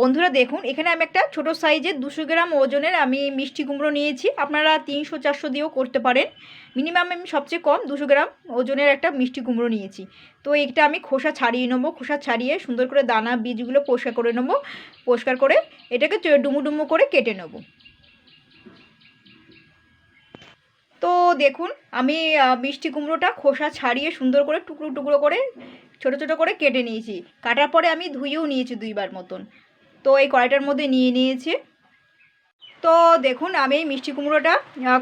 বন্ধুরা দেখুন, এখানে আমি একটা ছোট সাইজের দুশো গ্রাম ওজনের আমি মিষ্টি কুমড়ো নিয়েছি। আপনারা তিনশো, চারশো দিয়েও করতে পারেন। মিনিমাম আমি সবচেয়ে কম দুশো গ্রাম ওজনের একটা মিষ্টি কুমড়ো নিয়েছি। তো এটা আমি খোসা ছাড়িয়ে নেব, খোসা ছাড়িয়ে সুন্দর করে দানা বীজগুলো পরিষ্কার করে নেব, পরিষ্কার করে এটাকে ডুমো ডুমো করে কেটে নেব। তো দেখুন, আমি মিষ্টি কুমড়োটা খোসা ছাড়িয়ে সুন্দর করে টুকরো টুকরো করে, ছোট ছোট করে কেটে নিয়েছি। কাটার পরে আমি ধুয়েও নিয়েছি দুইবার মতন। তো এই কড়াইটার মধ্যে নিয়ে নিয়েছি। তো দেখুন, আমি এই মিষ্টি কুমড়োটা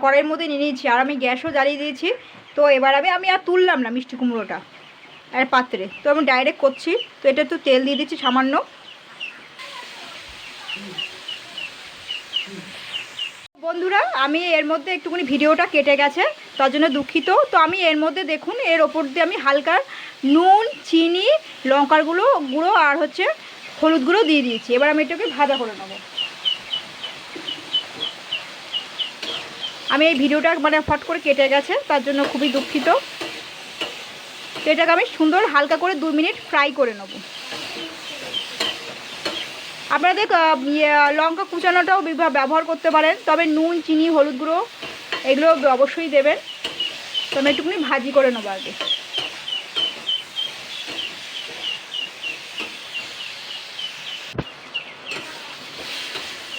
কড়াইয়ের মধ্যে নিয়ে নিয়েছি আর আমি গ্যাসও জ্বালিয়ে দিয়েছি। তো এবার আমি আমি আর তুললাম না মিষ্টি কুমড়োটা আর পাত্রে। তো আমি ডাইরেক্ট করছি, তো এটা একটু তেল দিয়ে দিচ্ছি সামান্য। বন্ধুরা, আমি এর মধ্যে একটুখানি ভিডিওটা কেটে গেছে, তার জন্য দুঃখিত। তো আমি এর মধ্যে দেখুন, এর ওপর দিয়ে আমি হালকা নুন, চিনি, লঙ্কার গুঁড়ো গুঁড়ো আর হচ্ছে হলুদ গুঁড়ো দিয়ে দিয়েছি। এবার আমি এটাকে ভাজা করে নেব। আমি এই ভিডিওটা মানে ফট করে কেটে গেছে তার জন্য খুবই দুঃখিত। এটাকে আমি সুন্দর হালকা করে দু মিনিট ফ্রাই করে নেব। আপনাদের ইয়ে, লঙ্কা কুচানোটাও ব্যবহার করতে পারেন তবে নুন চিনি হলুদ গুঁড়ো এগুলো অবশ্যই দেবেন। তো আমি একটুখানি ভাজি করে নেব আগে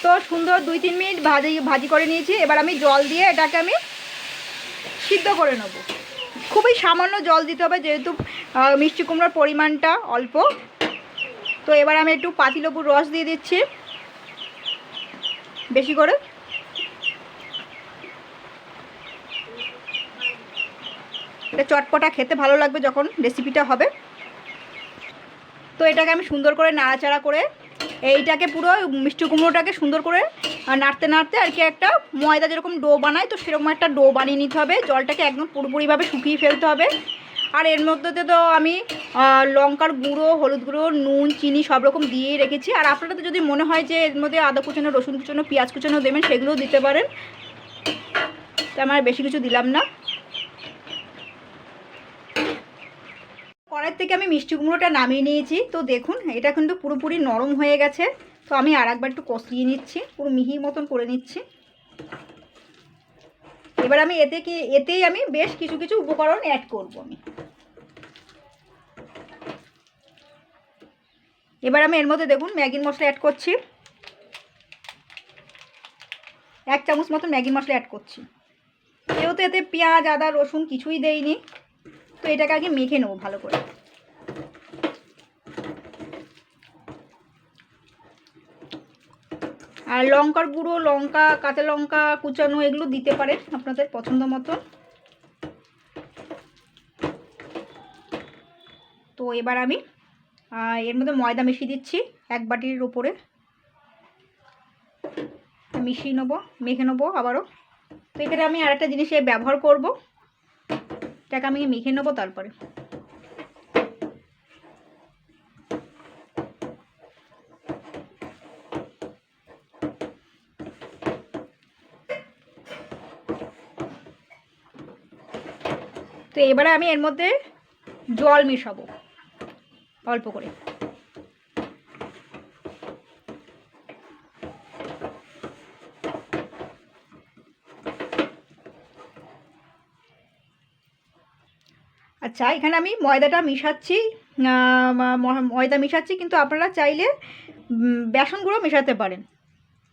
তো সুন্দর দুই তিন মিনিট ভাজি ভাজি করে নিয়েছি। এবার আমি জল দিয়ে এটাকে আমি সিদ্ধ করে নেব। খুবই সামান্য জল দিতে হবে, যেহেতু মিষ্টি কুমড়োর পরিমাণটা অল্প। তো এবার আমি একটু পাতিলেবুর রস দিয়ে দিচ্ছি। বেশি করে। এটা চটপটা খেতে ভালো লাগবে যখন রেসিপিটা হবে। তো এটাকে আমি সুন্দর করে নাড়াচাড়া করে এইটাকে পুরো মিষ্টি কুমড়োটাকে সুন্দর করে নাড়তে নাড়তে আর কি একটা ময়দা যেরকম ডো বানায়, তো সেরকম একটা ডো বানিয়ে নিতে হবে। জলটাকে একদম পুরোপুরিভাবে শুকিয়ে ফেলতে হবে। আর এর মধ্যে তো আমি লঙ্কার গুঁড়ো, হলুদ গুঁড়ো, নুন, চিনি সব রকম দিয়েই রেখেছি। আর আপনাদের যদি মনে হয় যে এর মধ্যে আদা কুচানো, রসুন কুচানো, পেঁয়াজ কুচানো দেবেন, সেগুলোও দিতে পারেন। তো আমার বেশি কিছু দিলাম না। কড়াই থেকে আমি মিষ্টি কুমড়োটা নামিয়ে নিয়েছি। তো দেখুন, এটা কিন্তু পুরোপুরি নরম হয়ে গেছে। তো আমি আর একবার একটু কষিয়ে নিচ্ছি, পুরো মিহির মতন করে নিচ্ছি। এবার আমি এতে কি, এতেই আমি বেশ কিছু কিছু উপকরণ অ্যাড করব আমি। এবার আমি এর মধ্যে দেখুন ম্যাগির মশলা অ্যাড করছি। এক চামচ মতো ম্যাগি মশলা অ্যাড করছি। যেহেতু এতে পেঁয়াজ, আদা, রসুন কিছুই দেইনি, তো এটাকে আগে মেখে নেব ভালো করে। আর লঙ্কার গুঁড়ো, লঙ্কা, কাঁচা লঙ্কা কুচানো, এগুলো দিতে পারেন আপনাদের পছন্দ মতো তো এবার আমি এর মধ্যে ময়দা মিশিয়ে দিচ্ছি এক বাটির উপরে। মিশিয়ে নেব, মেখে নেব আবারও। তো এখানে আমি আরেকটা জিনিস ব্যবহার করব। এটাকে আমি মেখে নেব তারপরে। তো এবারে আমি এর মধ্যে জল মেশাবো, অল্প করে। আচ্ছা এখানে আমি ময়দাটা মিশাচ্ছি ময়দা মিশাচ্ছি, কিন্তু আপনারা চাইলে বেসন গুঁড়ো মেশাতে পারেন।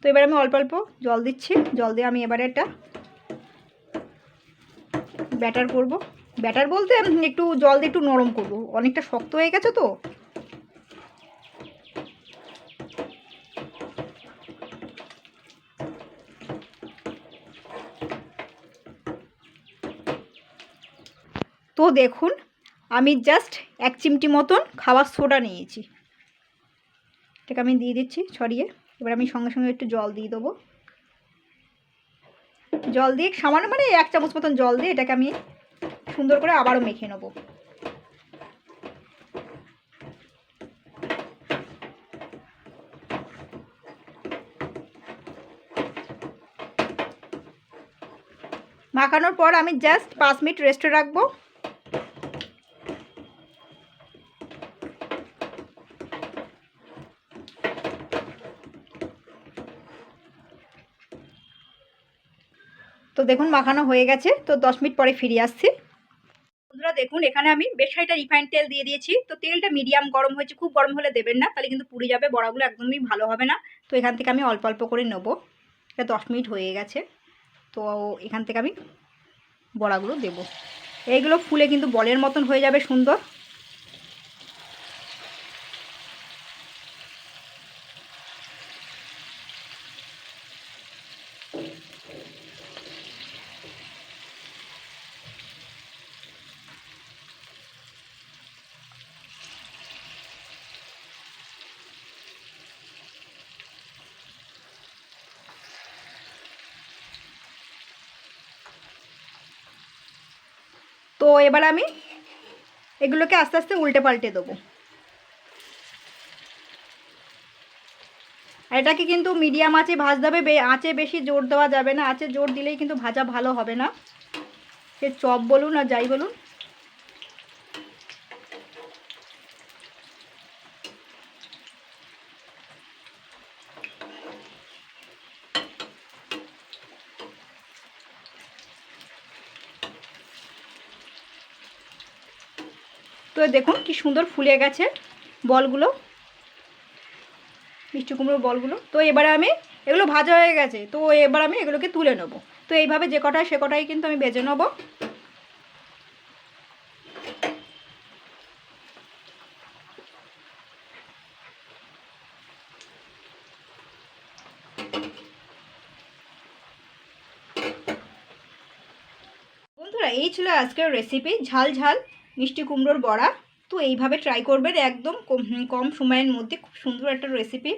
তো এবার আমি অল্প অল্প জল দিচ্ছি, জল দিয়ে আমি এবারে এটা ব্যাটার করব। ব্যাটার বলতে একটু জল দিয়ে একটু নরম করব। অনেকটা শক্ত হয়ে গেছে তো। তো দেখুন, আমি জাস্ট এক চিমটি মতন খাবার সোডা নিয়েছি। এটাকে আমি দিয়ে দিচ্ছি ছড়িয়ে। এবার আমি সঙ্গে সঙ্গে একটু জল দিয়ে দেবো। জল দিয়ে সামান্য মানে এক চামচ মতন জল দিয়ে এটাকে আমি সুন্দর করে আবারও মেখে নেব। মাখানোর পর আমি জাস্ট পাঁচ মিনিট রেস্টে রাখব। তো দেখুন, মাখানো হয়ে গেছে। তো দশ মিনিট পরে ফিরে আসছি। দেখুন, এখানে আমি বেশ খানিকটা রিফাইন তেল দিয়ে দিয়েছি। তো তেলটা মিডিয়াম গরম হয়েছে, খুব গরম হলে দেবেন না, তাহলে কিন্তু পুড়ে যাবে, বড়াগুলো একদমই ভালো হবে না। তো এখান থেকে আমি অল্প অল্প করে নেব। এটা দশ মিনিট হয়ে গেছে। তো এখান থেকে আমি বড়াগুলো দেব। এইগুলো ফুলে কিন্তু বলের মতন হয়ে যাবে সুন্দর। তো এবার আমি এগুলোকে আস্তে আস্তে উল্টে পাল্টে দেবো। এটাকে কিন্তু মিডিয়াম আঁচে ভাজতে হবে আঁচে বেশি জোর দেওয়া যাবে না। আঁচে জোর দিলেই কিন্তু ভাজা ভালো হবে না। সে চপ বলুন আর যাই বলুন। তো দেখুন কি সুন্দর ফুলে গেছে বলগুলো, মিষ্টি কুমড়োর বলগুলো। তো এবারে আমি এগুলো ভাজা হয়ে গেছে, তো এবার আমি এগুলোকে তুলে নেব। তো এইভাবে যে কটায় সে কটাই কিন্তু আমি ভেজে নেব। বন্ধুরা, এই ছিল আজকের রেসিপি ঝাল ঝাল। মিষ্টি কুমড়োর বড়া। তো এইভাবে ট্রাই করবেন একদম কম সময়ের মধ্যে। খুব সুন্দর একটা রেসিপি